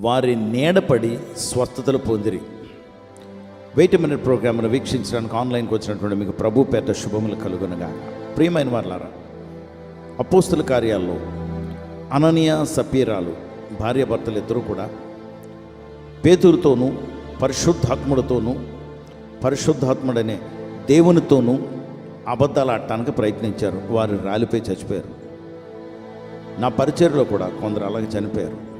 వారి నీడపడి స్వస్థతలు పొందిరి. వెయిట్ మినిట్ ప్రోగ్రామ్ను వీక్షించడానికి ఆన్లైన్కి వచ్చినటువంటి మీకు ప్రభు పేట శుభములు కలుగునగా. ప్రియమైన వారులారా అపోస్తుల కార్యాల్లో అననీయ సపీరాలు భార్యాభర్తలు ఇద్దరూ కూడా పేతురుతోనూ పరిశుద్ధాత్ముడితోనూ పరిశుద్ధాత్ముడనే దేవునితోనూ అబద్ధాలు ఆడటానికి ప్రయత్నించారు. వారు రాలిపోయి చచ్చిపోయారు. నా పరిచయలో కూడా కొందరు అలాగే చనిపోయారు.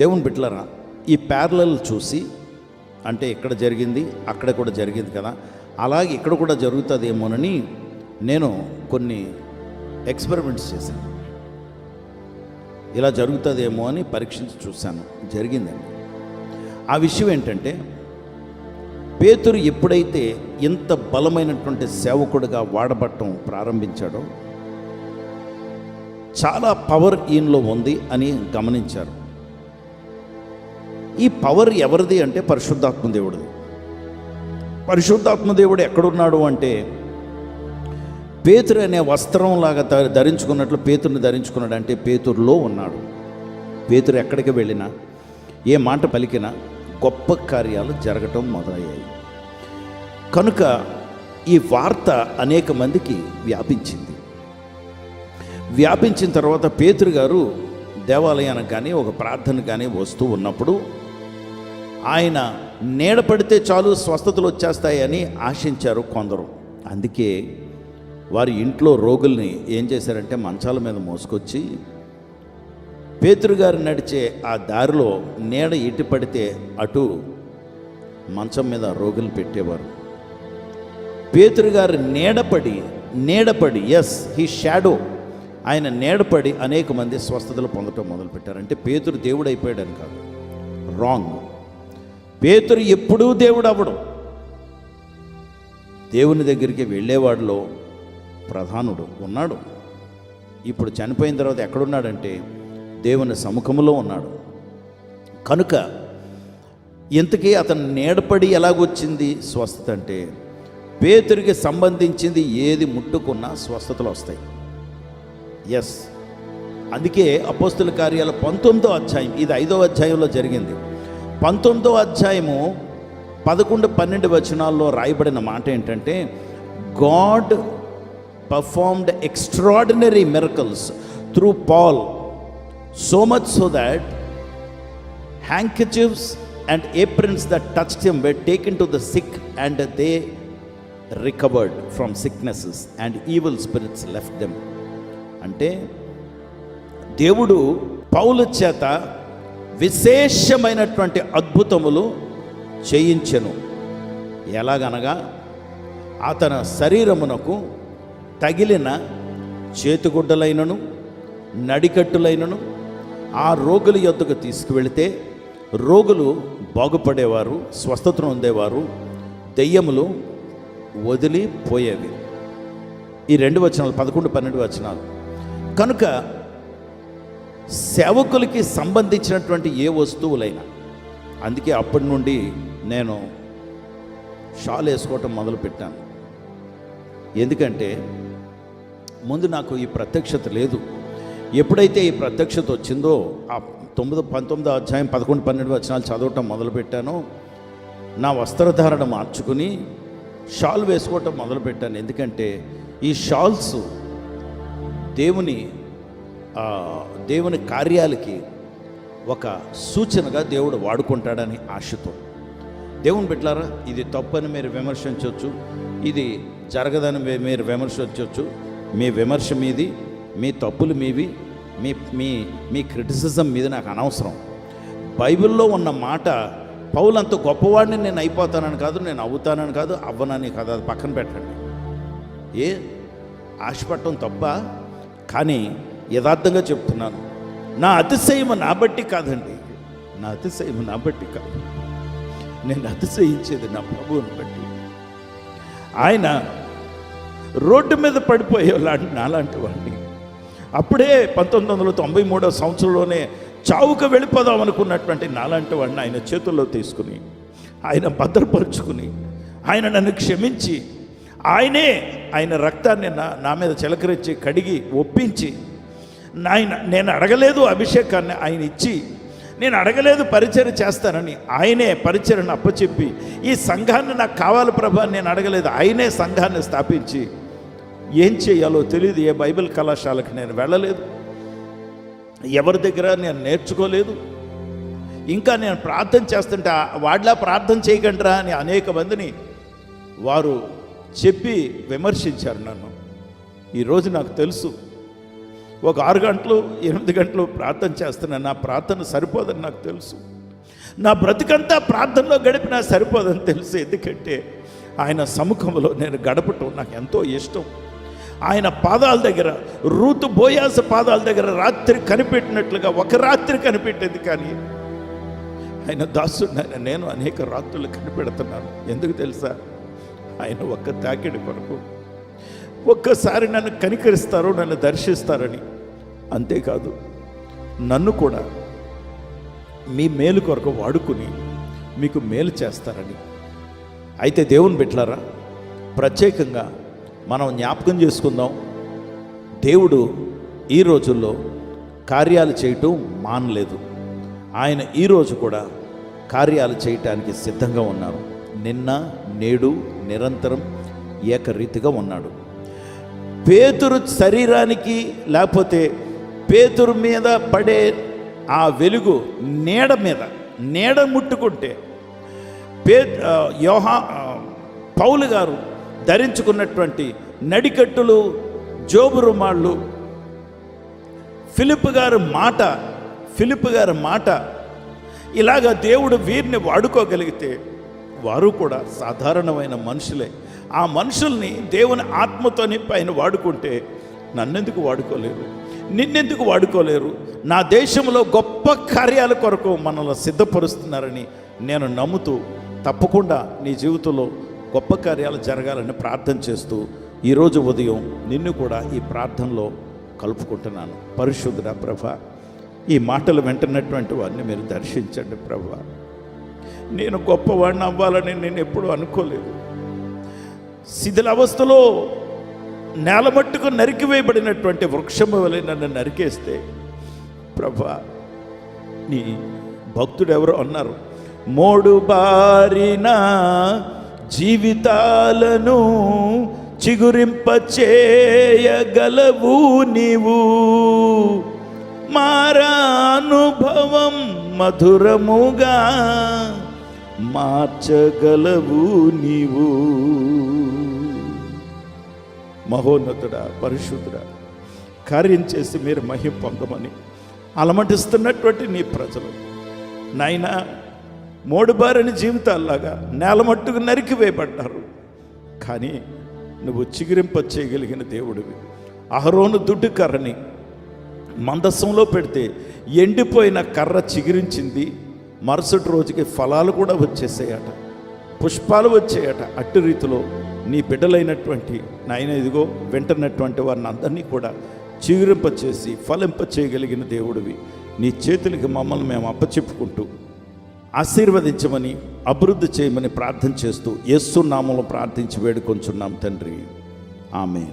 దేవుని బిడ్డలరా ఈ ప్యారలల్ చూసి అంటే ఇక్కడ జరిగింది అక్కడ కూడా జరిగింది కదా అలాగే ఇక్కడ కూడా జరుగుతుందేమోనని నేను కొన్ని ఎక్స్పెరిమెంట్స్ చేశాను. ఇలా జరుగుతుందేమో అని పరీక్షించి చూశాను జరిగిందండి. ఆ విషయం ఏంటంటే పేతురు ఎప్పుడైతే ఇంత బలమైనటువంటి సేవకుడిగా వాడబట్టం ప్రారంభించాడో చాలా పవర్ ఈయనలో ఉంది అని గమనించారు. ఈ పవర్ ఎవరిది అంటే పరిశుద్ధాత్మ దేవుడిది. పరిశుద్ధాత్మ దేవుడు ఎక్కడున్నాడు అంటే పేతురు అనే వస్త్రంలాగా ధరించుకున్నట్లు పేతురుని ధరించుకున్నాడు అంటే పేతురులో ఉన్నాడు. పేతురు ఎక్కడికి వెళ్ళినా ఏ మాట పలికినా గొప్ప కార్యాలు జరగటం మొదలయ్యాయి. కనుక ఈ వార్త అనేక మందికి వ్యాపించింది. వ్యాపించిన తర్వాత పేతురు గారు దేవాలయానికి కానీ ఒక ప్రార్థన కానీ వస్తూ ఉన్నప్పుడు ఆయన నీడ పడితే చాలు స్వస్థతలు వచ్చేస్తాయని ఆశించారు కొందరు. అందుకే వారి ఇంట్లో రోగుల్ని ఏం చేశారంటే మంచాల మీద మోసుకొచ్చి పేతురుగారు నడిచే ఆ దారిలో నీడ ఇటు పడితే అటు మంచం మీద రోగులు పెట్టేవారు. పేతురుగారు నీడపడి నీడపడి ఎస్ హీ షాడో ఆయన నీడపడి అనేక మంది స్వస్థతలు పొందటం మొదలుపెట్టారు. అంటే పేతురు దేవుడు అయిపోయాడని కాదు. రాంగ్ పేతురు ఎప్పుడూ దేవుడు అవ్వడు దేవుని దగ్గరికి వెళ్ళేవాడిలో ప్రధానుడు ఉన్నాడు. ఇప్పుడు చనిపోయిన తర్వాత ఎక్కడున్నాడంటే దేవుని సముఖంలో ఉన్నాడు. కనుక ఇంతకీ అతను నీడపడి ఎలాగొచ్చింది స్వస్థత అంటే పేతురికి సంబంధించింది ఏది ముట్టుకున్నా స్వస్థతలు వస్తాయి. ఎస్ అందుకే అపోస్తుల కార్యాల పంతొమ్మిదో అధ్యాయం ఇది ఐదో అధ్యాయంలో జరిగింది. పంతొమ్మిదో అధ్యాయము పదకొండు పన్నెండు వచనాల్లో రాయబడిన మాట ఏంటంటే God performed extraordinary miracles through Paul so much so that handkerchiefs and aprons the touch them were taken to the sick and they recovered from sicknesses and evil spirits left them అంటే దేవుడు పౌల చేత విశేషమైనటువంటి అద్భుతములు చేయించెను. ఎలాగనగా అతని శరీరమునకు తగిలిన చేతిగుడ్డలైనను నడికట్టులైనను ఆ రోగుల యొద్దకు తీసుకువెళితే రోగులు బాగుపడేవారు స్వస్థతను ఉండేవారు దెయ్యములు వదిలిపోయేవి. ఈ రెండు వచనాలు పదకొండు పన్నెండు వచనాలు. కనుక సేవకులకి సంబంధించినటువంటి ఏ వస్తువులైనా. అందుకే అప్పటి నుండి నేను షాల్ వేసుకోవటం మొదలుపెట్టాను. ఎందుకంటే ముందు నాకు ఈ ప్రత్యక్షత లేదు. ఎప్పుడైతే ఈ ప్రత్యక్షత వచ్చిందో ఆ తొమ్మిది పంతొమ్మిదో అధ్యాయం పదకొండు పన్నెండు వచనాలు చదవటం మొదలుపెట్టాను. నా వస్త్రధారణ మార్చుకుని షాల్ వేసుకోవటం మొదలుపెట్టాను. ఎందుకంటే ఈ షాల్స్ దేవుని దేవుని కార్యాలకి ఒక సూచనగా దేవుడు వాడుకుంటాడని ఆశతో. దేవుని బిడ్డలారా ఇది తప్పని మీరు విమర్శించవచ్చు. ఇది జరగదని మీరు విమర్శించవచ్చు. మీ విమర్శ మీది మీ తప్పులు మీవి మీ మీ మీ క్రిటిసిజం మీద నాకు అనవసరం. బైబిల్లో ఉన్న మాట పౌలంత గొప్పవాడిని నేను అయిపోతానని కాదు నేను అవుతానని కాదు అవ్వనని కాదు అది పక్కన పెట్టండి. ఏ? ఆశపడటం తప్ప కానీ యథార్థంగా చెప్తున్నాను. నా అతిశయము నా బట్టి కాదండి. నా అతిశయము నా బట్టి కాదు. నేను అతిశయించేది నా ప్రభువుని బట్టి. ఆయన రోడ్డు మీద పడిపోయే లాంటి నాలాంటి వాడిని. అప్పుడే పంతొమ్మిది వందల తొంభై మూడో సంవత్సరంలోనే చావుకు వెళ్ళిపోదాం అనుకున్నటువంటి నాలాంటి వాడిని ఆయన చేతుల్లో తీసుకుని ఆయన భద్రపరుచుకుని ఆయన నన్ను క్షమించి ఆయనే ఆయన రక్తాన్ని నా నా మీద చిలకరించి కడిగి ఒప్పించి నాయన నేను అడగలేదు అభిషేకాన్ని ఆయన ఇచ్చి నేను అడగలేదు పరిచయం చేస్తానని ఆయనే పరిచయను అప్పచెప్పి ఈ సంఘాన్ని నాకు కావాలి ప్రభా అని నేను అడగలేదు ఆయనే సంఘాన్ని స్థాపించి ఏం చేయాలో తెలియదు ఏ బైబిల్ కళాశాలకు నేను వెళ్ళలేదు ఎవరి దగ్గర నేను నేర్చుకోలేదు ఇంకా నేను ప్రార్థన చేస్తుంటే వాడిలా ప్రార్థన చేయకండిరా అని అనేక మందిని వారు చెప్పి విమర్శించారు నన్ను. ఈరోజు నాకు తెలుసు ఒక ఆరు గంటలు ఎనిమిది గంటలు ప్రార్థన చేస్తున్నాను నా ప్రార్థన సరిపోదని నాకు తెలుసు. నా బ్రతికంతా ప్రార్థనలో గడిపినా సరిపోదని తెలుసు. ఎందుకంటే ఆయన సముఖంలో నేను గడపటం నాకు ఎంతో ఇష్టం. ఆయన పాదాల దగ్గర రూతు బోయాస పాదాల దగ్గర రాత్రి కనిపెట్టినట్లుగా ఒక రాత్రి కనిపెట్టేది కానీ ఆయన దాసుడు నేను అనేక రాత్రులు కనిపెడుతున్నాను. ఎందుకు తెలుసా? ఆయన ఒక్క తాకిడి కొరకు ఒక్కసారి నన్ను కనికరిస్తారో నన్ను దర్శిస్తారని. అంతేకాదు నన్ను కూడా మీ మేలు కొరకు వాడుకుని మీకు మేలు చేస్తారని. అయితే దేవుని బిట్లారా ప్రత్యేకంగా మనం జ్ఞాపకం చేసుకుందాం. దేవుడు ఈ రోజుల్లో కార్యాలు చేయటం మానలేదు. ఆయన ఈరోజు కూడా కార్యాలు చేయటానికి సిద్ధంగా ఉన్నారు. నిన్న నేడు నిరంతరం ఏకరీతిగా ఉన్నాడు. పేతురు శరీరానికి లేకపోతే పేతురు మీద పడే ఆ వెలుగు నీడ మీద నీడ ముట్టుకుంటే పే యోహా పౌలు గారు ధరించుకున్నటువంటి నడికట్టులు జోబు రుమాళ్ళు ఫిలిప్ గారు మాట ఫిలిప్ గారి మాట ఇలాగ దేవుడు వీరిని వాడుకోగలిగితే వారు కూడా సాధారణమైన మనుషులే. ఆ మనుషుల్ని దేవుని ఆత్మతో నింపి ఆయన వాడుకుంటే నన్నెందుకు వాడుకోలేరు? నిన్నెందుకు వాడుకోలేరు? నా దేశంలో గొప్ప కార్యాల కొరకు మనల్ని సిద్ధపరుస్తున్నారని నేను నమ్ముతూ తప్పకుండా నీ జీవితంలో గొప్ప కార్యాలు జరగాలని ప్రార్థన చేస్తూ ఈరోజు ఉదయం నిన్ను కూడా ఈ ప్రార్థనలో కలుపుకుంటున్నాను. పరిశుద్ధ ప్రభ ఈ మాటలు వెంటనేటువంటి వారిని మీరు దర్శించండి ప్రభ. నేను గొప్పవాడిని అవ్వాలని నేను ఎప్పుడూ అనుకోలేదు. శిథిలావస్థలో నేలమట్టుకు నరికివేయబడినటువంటి వృక్షము వలె నన్ను నరికేస్తే ప్రభా నీ భక్తుడు ఎవరో అన్నారు మోడు బారిన జీవితాలను చిగురింపచేయగలవు నీవు. మారా అనుభవం మధురముగా మార్చగలవు నీవు. మహోన్నతుడా పరిశుద్ధుడా కార్యం చేసి మీరు మహిమ పొందమని అలమటిస్తున్నటువంటి నీ ప్రజలు. నాయనా మోడుబారని జీవితాల్లాగా నేలమట్టుకు నరికి వేయబడ్డారు. కానీ నువ్వు చిగిరింప చేయగలిగిన దేవుడివి. అహరోను దుడ్డు కర్రని మందసంలో పెడితే ఎండిపోయిన కర్ర చిగురించింది. మరుసటి రోజుకి ఫలాలు కూడా వచ్చేసాయట. పుష్పాలు వచ్చాయట. అట్టి రీతిలో నీ బిడ్డలైనటువంటి నాయన ఇదిగో వెంటనటువంటి వారిని అందరినీ కూడా చిగురింపచేసి ఫలింప చేయగలిగిన దేవుడివి. నీ చేతులకి మమ్మల్ని మేము అప్పచెప్పుకుంటూ ఆశీర్వదించమని అభివృద్ధి చేయమని ప్రార్థన చేస్తూ యేసు నామంలో ప్రార్థించి వేడుకొంచున్నాం తండ్రి. ఆమె